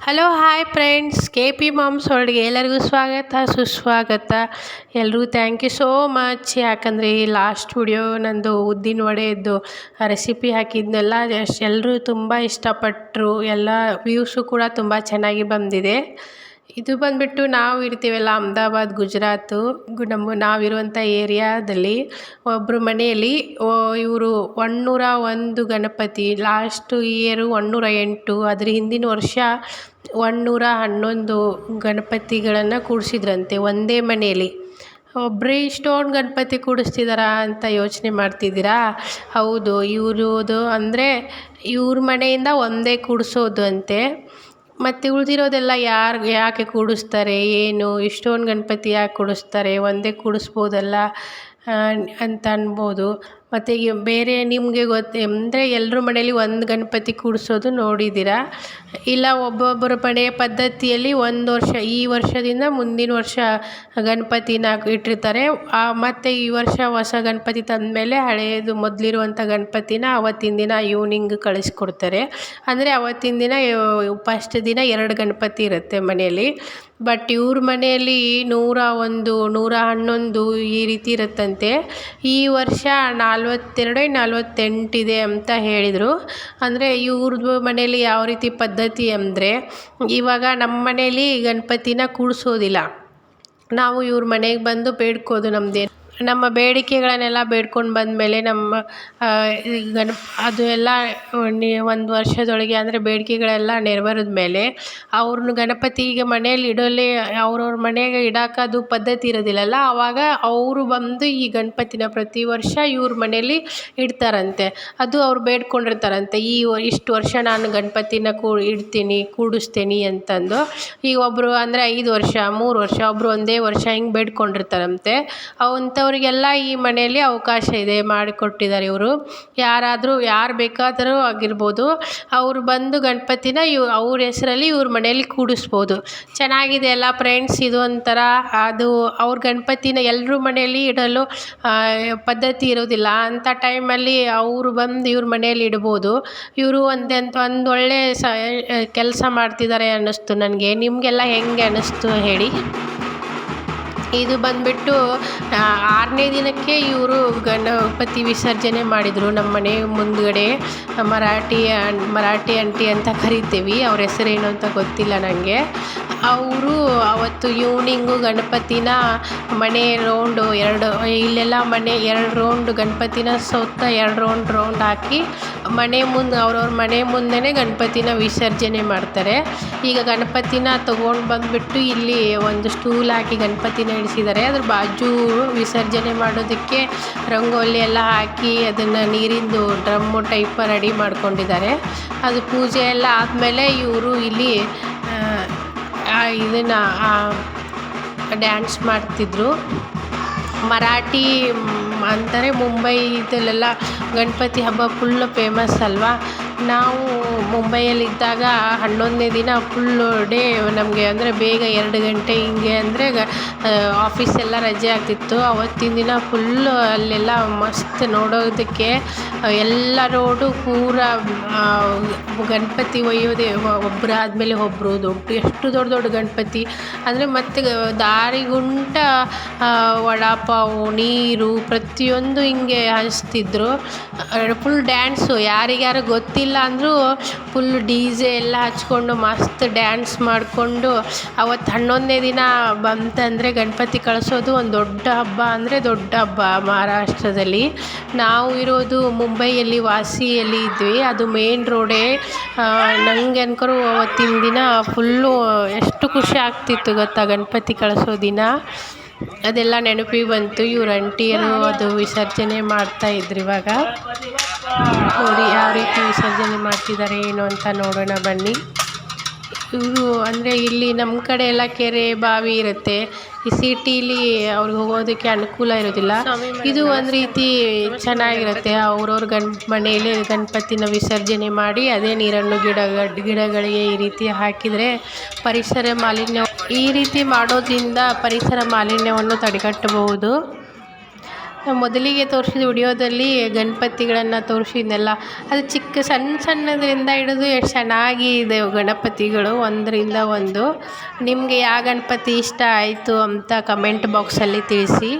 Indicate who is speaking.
Speaker 1: Hello hi friends K P moms ವರ್ಲ್ಡ್ಗೆ ಎಲ್ಲರಿಗೂ ಸ್ವಾಗತ, ಸುಸ್ವಾಗತ. ಎಲ್ರಿಗೂ ಥ್ಯಾಂಕ್ ಯು ಸೋ ಮಚ್ ಯಾಕಂದರೆ ಈ ಲಾಸ್ಟ್ ವಿಡಿಯೋ ನಂದು ಉದ್ದಿನ ವಡೆಯದ್ದು ರೆಸಿಪಿ ಹಾಕಿದ್ನೆಲ್ಲ ಎಲ್ಲರೂ ತುಂಬ ಇಷ್ಟಪಟ್ಟರು ಎಲ್ಲ ವ್ಯೂಸು ಕೂಡ ತುಂಬ ಚೆನ್ನಾಗಿ ಬಂದಿದೆ. ಇದು ಬಂದುಬಿಟ್ಟು ನಾವು ಇರ್ತೀವಲ್ಲ ಅಹ್ಮದಾಬಾದ್, ಗುಜರಾತು, ಗು ನಮ್ಮ ನಾವಿರುವಂಥ ಏರಿಯಾದಲ್ಲಿ ಒಬ್ಬರು ಮನೆಯಲ್ಲಿ ಇವರು ಒನ್ನೂರ ಒಂದು ಗಣಪತಿ ಲಾಸ್ಟು ಇಯರು ಒನ್ನೂರ ಎಂಟು, ಅದ್ರ ಹಿಂದಿನ ವರ್ಷ ಒನ್ನೂರ ಹನ್ನೊಂದು ಗಣಪತಿಗಳನ್ನು ಕೂಡಿಸಿದ್ರಂತೆ ಒಂದೇ ಮನೆಯಲ್ಲಿ. ಒಬ್ಬರೇ ಇಷ್ಟೊಂದು ಗಣಪತಿ ಕೂಡಿಸ್ತಿದ್ದಾರಾ ಅಂತ ಯೋಚನೆ ಮಾಡ್ತಿದ್ದೀರಾ? ಹೌದು ಇವ್ರದು ಅಂದರೆ ಇವ್ರ ಮನೆಯಿಂದ ಒಂದೇ ಕೂಡಿಸೋದು ಅಂತೆ ಮತ್ತು ಉಳಿದಿರೋದೆಲ್ಲ ಯಾರು ಯಾಕೆ ಕೂಡಿಸ್ತಾರೆ ಏನು ಇಷ್ಟೊಂದು ಗಣಪತಿ ಯಾಕೆ ಕೂಡಿಸ್ತಾರೆ ಒಂದೇ ಕೂಡಿಸ್ಬೋದಲ್ಲ ಅಂತ ಅನ್ಬೋದು. ಮತ್ತು ಬೇರೆ ನಿಮಗೆ ಗೊತ್ತು, ಅಂದರೆ ಎಲ್ಲರ ಮನೇಲಿ ಒಂದು ಗಣಪತಿ ಕೂಡಿಸೋದು ನೋಡಿದ್ದೀರಾ ಇಲ್ಲ ಒಬ್ಬೊಬ್ಬರ ಮನೆಯ ಪದ್ಧತಿಯಲ್ಲಿ ಒಂದು ವರ್ಷ, ಈ ವರ್ಷದಿಂದ ಮುಂದಿನ ವರ್ಷ ಗಣಪತಿನ ಇಟ್ಟಿರ್ತಾರೆ. ಮತ್ತು ಈ ವರ್ಷ ಹೊಸ ಗಣಪತಿ ತಂದಮೇಲೆ ಹಳೆಯದು ಮೊದಲಿರುವಂಥ ಗಣಪತಿನ ಅವತ್ತಿನ ದಿನ ಈವ್ನಿಂಗ್ ಕಳಿಸ್ಕೊಡ್ತಾರೆ. ಅಂದರೆ ಅವತ್ತಿನ ದಿನ ಫಸ್ಟ್ ದಿನ ಎರಡು ಗಣಪತಿ ಇರುತ್ತೆ ಮನೆಯಲ್ಲಿ. ಬಟ್ ಇವ್ರ ಮನೆಯಲ್ಲಿ ನೂರ ಒಂದು, ನೂರ ಹನ್ನೊಂದು ಈ ರೀತಿ ಇರುತ್ತಂತೆ. ಈ ವರ್ಷ ನಲ್ವತ್ತೆರಡೋ ನಲ್ವತ್ತೆಂಟಿದೆ ಅಂತ ಹೇಳಿದರು. ಅಂದರೆ ಇವ್ರದ್ದು ಮನೇಲಿ ಯಾವ ರೀತಿ ಪದ್ಧತಿ ಅಂದರೆ ಇವಾಗ ನಮ್ಮ ಮನೇಲಿ ಗಣಪತಿನ ಕೂರಿಸೋದಿಲ್ಲ ನಾವು ಇವ್ರ ಮನೆಗೆ ಬಂದು ಬೇಡ್ಕೋದು ನಮ್ಮದೇ ನಮ್ಮ ಬೇಡಿಕೆಗಳನ್ನೆಲ್ಲ ಬೇಡ್ಕೊಂಡು ಬಂದಮೇಲೆ ನಮ್ಮ ಗಣ ಅದು ಎಲ್ಲ ಒಂದು ವರ್ಷದೊಳಗೆ ಅಂದರೆ ಬೇಡಿಕೆಗಳೆಲ್ಲ ನೆರವೇರಿದ ಮೇಲೆ ಅವ್ರನ್ನ ಗಣಪತಿ ಈಗ ಮನೆಯಲ್ಲಿ ಇಡೋಲ್ಲಿ, ಅವ್ರವ್ರ ಮನೆಗೆ ಇಡಕ್ಕೆ ಅದು ಪದ್ಧತಿ ಇರೋದಿಲ್ಲಲ್ಲ, ಆವಾಗ ಅವರು ಬಂದು ಈ ಗಣಪತಿನ ಪ್ರತಿ ವರ್ಷ ಇವ್ರ ಮನೆಯಲ್ಲಿ ಇಡ್ತಾರಂತೆ. ಅದು ಅವ್ರು ಬೇಡ್ಕೊಂಡಿರ್ತಾರಂತೆ. ಈ ಇಷ್ಟು ವರ್ಷ ನಾನು ಗಣಪತಿನ ಕೂ, ಇಡ್ತೀನಿ, ಕೂಡಿಸ್ತೀನಿ ಅಂತಂದು. ಈಗ ಒಬ್ಬರು ಅಂದರೆ ಐದು ವರ್ಷ, ಮೂರು ವರ್ಷ ಒಬ್ಬರು ಒಂದೇ ವರ್ಷ ಹಿಂಗೆ ಬೇಡ್ಕೊಂಡಿರ್ತಾರಂತೆ. ಅಂಥವ್ರಿಗೆಲ್ಲ ಈ ಮನೆಯಲ್ಲಿ ಅವಕಾಶ ಇದೆ, ಮಾಡಿಕೊಟ್ಟಿದ್ದಾರೆ ಇವರು. ಯಾರಾದರೂ ಯಾರು ಬೇಕಾದರೂ ಆಗಿರ್ಬೋದು, ಅವರು ಬಂದು ಗಣಪತಿನ ಇವ್ ಅವ್ರ ಹೆಸರಲ್ಲಿ ಇವ್ರ ಮನೆಯಲ್ಲಿ ಕೂಡಿಸ್ಬೋದು. ಚೆನ್ನಾಗಿದೆ ಅಲ್ಲ ಫ್ರೆಂಡ್ಸ್ ಇದು ಒಂಥರ ಅದು ಅವ್ರ ಗಣಪತಿನ ಎಲ್ಲರೂ ಮನೆಯಲ್ಲಿ ಇಡಲು ಪದ್ಧತಿ ಇರೋದಿಲ್ಲ. ಅಂಥ ಟೈಮಲ್ಲಿ ಅವರು ಬಂದು ಇವ್ರ ಮನೆಯಲ್ಲಿ ಇಡ್ಬೋದು. ಇವರು ಒಂದೆಂತ ಒಂದು ಒಳ್ಳೆಯ ಸ, ಕೆಲಸ ಮಾಡ್ತಿದ್ದಾರೆ ಅನ್ನಿಸ್ತು ನನಗೆ. ನಿಮಗೆಲ್ಲ ಹೆಂಗೆ ಅನ್ನಿಸ್ತು ಹೇಳಿ. ಇದು ಬಂದುಬಿಟ್ಟು ಆರನೇ ದಿನಕ್ಕೆ ಇವರು ಗಣಪತಿ ವಿಸರ್ಜನೆ ಮಾಡಿದರು. ನಮ್ಮ ಮನೆ ಮುಂದುಗಡೆ ಮರಾಠಿ ಮರಾಠಿ ಆಂಟಿ ಅಂತ ಕರಿತೀವಿ. ಅವ್ರ ಹೆಸರೇನು ಅಂತ ಗೊತ್ತಿಲ್ಲ ನನಗೆ ಅವರು ಅವತ್ತು ಈವ್ನಿಂಗು ಗಣಪತಿನ ಮನೆ ರೌಂಡು ಎರಡು, ಇಲ್ಲೆಲ್ಲ ಮನೆ ಎರಡು ರೌಂಡ್ ಗಣಪತಿನ ಸುತ್ತ ಎರಡು ರೌಂಡ್ ರೌಂಡ್ ಹಾಕಿ ಮನೆ ಮುಂದೆ, ಅವ್ರವ್ರ ಮನೆ ಮುಂದೆನೇ ಗಣಪತಿನ ವಿಸರ್ಜನೆ ಮಾಡ್ತಾರೆ. ಈಗ ಗಣಪತಿನ ತೊಗೊಂಡು ಬಂದುಬಿಟ್ಟು ಇಲ್ಲಿ ಒಂದು ಸ್ಟೂಲ್ ಹಾಕಿ ಗಣಪತಿನ ಇಳಿಸಿದ್ದಾರೆ. ಅದ್ರ ಬಾಜು ವಿಸರ್ಜನೆ ಮಾಡೋದಕ್ಕೆ ರಂಗೋಲಿ ಎಲ್ಲ ಹಾಕಿ ಅದನ್ನು ನೀರಿಂದು ಡ್ರಮ್ಮು ಟೈಪ ರೆಡಿ ಮಾಡ್ಕೊಂಡಿದ್ದಾರೆ. ಅದು ಪೂಜೆ ಎಲ್ಲ ಆದಮೇಲೆ ಇವರು ಇಲ್ಲಿ ಇದನ್ನು ಡ್ಯಾನ್ಸ್ ಮಾಡ್ತಿದ್ದರು ಮರಾಠಿ ಅಂತಾರೆ. ಮುಂಬೈದಲ್ಲೆಲ್ಲ ಗಣಪತಿ ಹಬ್ಬ ಫುಲ್ಲು ಫೇಮಸ್ ಅಲ್ವಾ? ನಾವು ಮುಂಬೈಯಲ್ಲಿದ್ದಾಗ ಹನ್ನೊಂದನೇ ದಿನ ಫುಲ್ಲು ಡೇ ನಮಗೆ ಅಂದರೆ ಬೇಗ ಎರಡು ಗಂಟೆ ಹಿಂಗೆ ಅಂದರೆ ಆಫೀಸೆಲ್ಲ ರಜೆ ಆಗ್ತಿತ್ತು. ಅವತ್ತಿನ ದಿನ ಫುಲ್ಲು ಅಲ್ಲೆಲ್ಲ ಮಸ್ತ್ ನೋಡೋದಕ್ಕೆ ಎಲ್ಲ ರೋಡು ಪೂರ ಗಣಪತಿ ಒಯ್ಯೋದೆ ಒಬ್ರು ಆದಮೇಲೆ ಒಬ್ಬರು ದೊಡ್ಡ, ಎಷ್ಟು ದೊಡ್ಡ ದೊಡ್ಡ ಗಣಪತಿ. ಅಂದರೆ ಮತ್ತೆ ದಾರಿಗುಂಟ ವಡಾಪಾವು, ನೀರು ಪ್ರತಿಯೊಂದು ಹಿಂಗೆ ಹಂಚ್ತಿದ್ರು. ಫುಲ್ ಡ್ಯಾನ್ಸು ಯಾರಿಗ್ಯಾರು ಗೊತ್ತಿಲ್ಲ ಅಂದರೂ ಫುಲ್ ಡಿ ಜೆ ಎಲ್ಲ ಹಚ್ಕೊಂಡು ಮಸ್ತ್ ಡ್ಯಾನ್ಸ್ ಮಾಡಿಕೊಂಡು ಅವತ್ತು ಹನ್ನೊಂದನೇ ದಿನ ಬಂತಂದರೆ ಗಣಪತಿ ಕಳಿಸೋದು ಒಂದು ದೊಡ್ಡ ಹಬ್ಬ ಅಂದರೆ ದೊಡ್ಡ ಹಬ್ಬ ಮಹಾರಾಷ್ಟ್ರದಲ್ಲಿ. ನಾವು ಇರೋದು ಮುಂಬೈಯಲ್ಲಿ ವಾಸಿಯಲ್ಲಿ ಇದ್ವಿ. ಅದು ಮೇನ್ ರೋಡೇ ನನಗೆ ಅನ್ಕರು ಅವತ್ತಿನ ದಿನ ಫುಲ್ಲು ಎಷ್ಟು ಖುಷಿ ಆಗ್ತಿತ್ತು ಗೊತ್ತಾ ಗಣಪತಿ ಕಳಿಸೋ ದಿನ. ಅದೆಲ್ಲ ನೆನಪಿಗೆ ಬಂತು. ಇವ್ರ ಅಂಟಿಯರು ಅದು ವಿಸರ್ಜನೆ ಮಾಡ್ತಾ ಇದ್ರು ಇವಾಗ. ನೋಡಿ ಯಾವ ರೀತಿ ವಿಸರ್ಜನೆ ಮಾಡ್ತಿದ್ದಾರೆ ಏನು ಅಂತ ನೋಡೋಣ ಬನ್ನಿ. ಇವರು ಅಂದರೆ ಇಲ್ಲಿ ನಮ್ಮ ಕಡೆ ಎಲ್ಲ ಕೆರೆ ಬಾವಿ ಇರುತ್ತೆ. ಈ ಸಿಟಿಲಿ ಅವ್ರಿಗೆ ಹೋಗೋದಕ್ಕೆ ಅನುಕೂಲ ಇರೋದಿಲ್ಲ. ಇದು ಒಂದು ರೀತಿ ಚೆನ್ನಾಗಿರುತ್ತೆ. ಅವ್ರವ್ರ ಗಣ, ಮನೆಯಲ್ಲಿ ಗಣಪತಿನ ವಿಸರ್ಜನೆ ಮಾಡಿ, ಅದೇ ನೀರನ್ನು ಗಿಡ ಗಿಡಗಳಿಗೆ ಈ ರೀತಿ ಹಾಕಿದರೆ ಪರಿಸರ ಮಾಲಿನ್ಯ ಈ ರೀತಿ ಮಾಡೋದ್ರಿಂದ ಪರಿಸರ ಮಾಲಿನ್ಯವನ್ನು ತಡೆಗಟ್ಟಬಹುದು. ಮೊದಲಿಗೆ ತೋರಿಸಿದ ವಿಡಿಯೋದಲ್ಲಿ ಗಣಪತಿಗಳನ್ನು ತೋರಿಸಿದ್ನಲ್ಲ ಅದು ಚಿಕ್ಕ ಸಣ್ಣ ಸಣ್ಣದರಿಂದ ಹಿಡಿದು ಎಷ್ಟು ಚೆನ್ನಾಗಿ ಇದೆ ಗಣಪತಿಗಳು, ಒಂದರಿಂದ ಒಂದು. ನಿಮಗೆ ಯಾವ ಗಣಪತಿ ಇಷ್ಟ ಆಯಿತು ಅಂತ ಕಮೆಂಟ್ ಬಾಕ್ಸಲ್ಲಿ ತಿಳಿಸಿ.